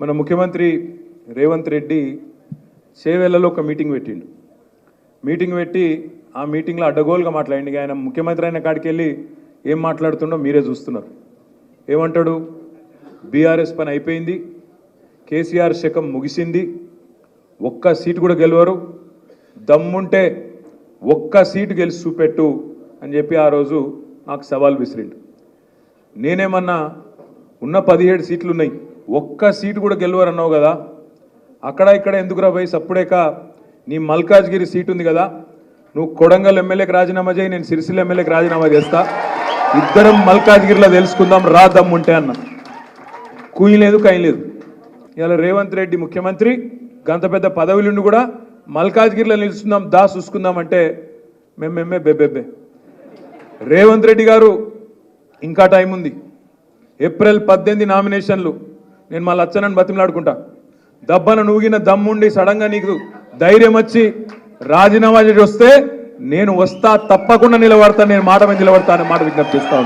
మన ముఖ్యమంత్రి రేవంత్ రెడ్డి చేవేళ్ళలో ఒక మీటింగ్ పెట్టిండు. మీటింగ్ పెట్టి ఆ మీటింగ్లో అడ్డగోలుగా మాట్లాడింది ఆయన ముఖ్యమంత్రి అయిన కాడికి వెళ్ళి ఏం మాట్లాడుతుండో మీరే చూస్తున్నారు. ఏమంటాడు? బీఆర్ఎస్ పని అయిపోయింది. కేసీఆర్ శకం ముగిసింది. ఒక్క సీటు కూడా గెలవరు. దమ్ముంటే ఒక్క సీటు గెలిచి చూపెట్టు అని చెప్పి ఆ రోజు నాకు సవాల్ విసిరిండు. నేనేమన్నా ఉన్న పదిహేడు సీట్లు ఉన్నాయి. ఒక్క సీటు కూడా గెలవరు అన్నావు కదా? అక్కడ ఇక్కడ ఎందుకురా పోయి సప్పుడేక? నీ మల్కాజ్గిరి సీట్ ఉంది కదా? నువ్వు కొడంగల్ ఎమ్మెల్యేకి రాజీనామా చేయి నేను సిరిసిల్ల ఎమ్మెల్యేకి రాజీనామా చేస్తా. ఇద్దరం మల్కాజ్గిరిలో తెలుసుకుందాం రా దమ్ముంటే అన్న. కూయి లేదు లేదు. ఇలా రేవంత్ రెడ్డి ముఖ్యమంత్రి గంత పెద్ద పదవులుండి కూడా మల్కాజ్గిరిలో నిలుచుకుందాం దా చూసుకుందాం అంటే మేమేమే బెబ్బెబ్బే రేవంత్ రెడ్డి గారు ఇంకా టైం ఉంది ఏప్రిల్ పద్దెనిమిది నామినేషన్లు. నేను మళ్ళీ లచ్చనని బతిమలాడుకుంటా. దబ్బన నూగిన దమ్ముండి సడన్గా నీకు ధైర్యం వచ్చి రాజీనామా చేసి వస్తే నేను వస్తా తప్పకుండా నిలబడతాను నేను మాట మీద నిలబడతాను మాట విజ్ఞప్తి చేస్తా